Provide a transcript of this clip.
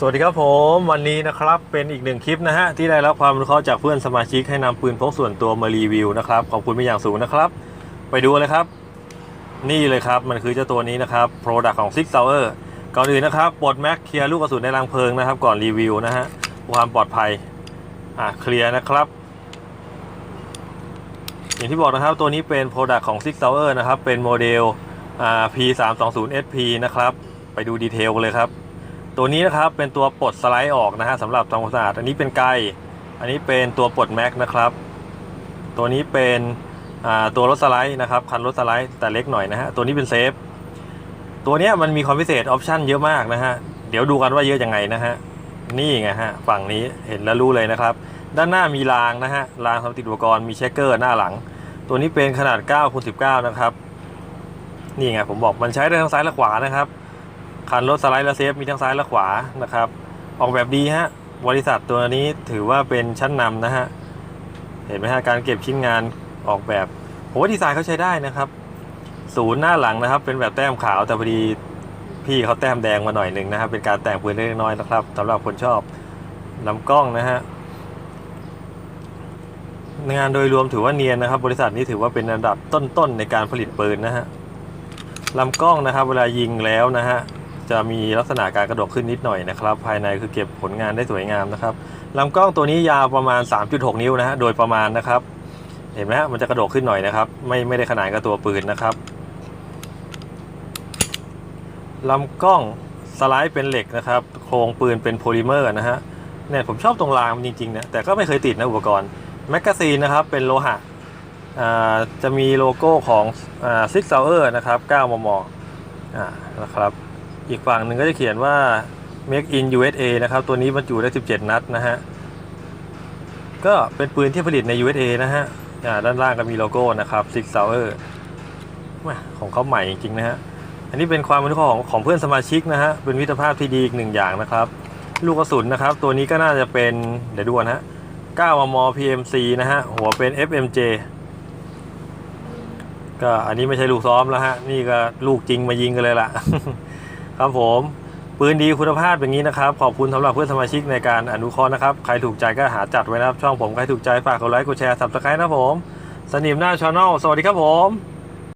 สวัสดีครับผมวันนี้นะครับเป็นอีกหนึ่งคลิปนะฮะที่ได้รับความอนุเคราจากเพื่อนสมาชิกให้นำปืนพกส่วนตัวมารีวิวนะครับขอบคุณเป็นอย่างสูงนะครับ ไปดูเลยครับ นี่เลยครับมันคือเจ้าตัวนี้นะครับ Product ของ Six Tower ก่อนอื่นนะครับปลดแม็กเคลียร์ลูกกระสุนในรังเพลิงนะครับ ก่อนรีวิวนะฮะความปลอดภัยอะเคลียร์นะครับ อย่างที่บอกนะครับตัวนี้เป็น Product ของ Six Tower นะครับเป็นโมเดลอ่า P320SP นะครับไปดูดีเทลกันเลยครับ ตัวนี้นะครับเป็นตัวปลดสไลด์ออกนะฮะสำหรับทำความสะอาดอันนี้เป็นไกอันนี้เป็นตัวปลดแม็กนะครับ ตัวนี้เป็นตัวรถสไลด์นะครับคันรถสไลด์แต่เล็กหน่อยนะฮะตัวนี้เป็นเซฟตัวเนี้ยมันมีความพิเศษออปชันเยอะมากนะฮะเดี๋ยวดูกันว่าเยอะยังไงนะฮะนี่ไงฮะฝั่งนี้เห็นแล้วรู้เลยนะครับ ด้านหน้ามีรางนะฮะรางสำหรับติดอุปกรณ์มีเช็คเกอร์หน้าหลัง ตัวนี้เป็นขนาด9คูณ19 นะครับ นี่ไงผมบอกมันใช้ได้ทั้งซ้ายและขวานะครับ คันรถสไลด์และเซฟมีทั้งซ้ายและขวานะครับ ออกแบบดีฮะบริษัทตัวนี้ถือว่าเป็นชั้นนำนะฮะ เห็นไหมฮะการเก็บชิ้นงานออกแบบผมว่าดีไซน์เขาใช้ได้นะครับ ศูนย์หน้าหลังนะครับ เป็นแบบแต้มขาวแต่พอดีพี่เขาแต้มแดงมาหน่อยหนึ่งนะครับ เป็นการแต่งปืนเล็กน้อยนะครับสำหรับคนชอบลำกล้องนะฮะงานโดยรวมถือว่าเนียนนะครับ บริษัทนี้ถือว่าเป็นอันดับต้นๆในการผลิตปืนนะฮะลำกล้องนะครับ เวลายิงแล้วนะฮะ จะมีลักษณะการกระดกขึ้นนิดหน่อยนะครับ ภายในคือเก็บผลงานได้สวยงามนะครับลำกล้องตัวนี้ยาวประมาณ 3.6 นิ้วนะฮะโดยประมาณนะครับ เห็นไหมฮะมันจะกระดกขึ้นหน่อยนะครับ ไม่ไม่ได้ขนานกับตัวปืนนะครับลำกล้องสไลด์เป็นเหล็กนะครับ โครงปืนเป็นโพลิเมอร์นะฮะเนี่ยผมชอบตรงรางมันจริงๆนะแต่ก็ไม่เคยติดนะอุปกรณ์แมกกาซีนนะครับเป็นโลหะอ่าจะมีโลโก้ของซิกเออร์นะครับ 9 มมอ่านะครับ อีกฝั่งหนึ่งก็จะเขียนว่า make in USA นะครับ ตัวนี้บรรจุได้ 17 นัดนะฮะ ก็เป็นปืนที่ผลิตใน USA นะฮะด้านล่างก็มีโลโก้นะครับ Six Sauer ของเขาใหม่จริงๆนะฮะ อันนี้เป็นความเคราะห์ของของเพื่อนสมาชิกนะฮะ เป็นมิตรภาพที่ดีอีกหนึ่งอย่างนะครับ ลูกกระสุนนะครับ ตัวนี้ก็น่าจะเป็น เดี๋ยวดูกันฮะ 9 มม PMC นะฮะ หัวเป็น FMJ ก็อันนี้ไม่ใช่ลูกซ้อมแล้วฮะ นี่ก็ลูกจริงมายิงกันเลยล่ะ ครับผมปืนดีคุณภาพอย่างนี้นะครับ ขอบคุณสำหรับเพื่อนสมาชิกในการอนุเคราะห์นะครับ ใครถูกใจก็หาจัดไว้นะครับ ช่องผมใครถูกใจฝากกดไลค์กดแชร์สับสไครต์นะผม สนิมหน้าช n แนลสวัสดีครับผม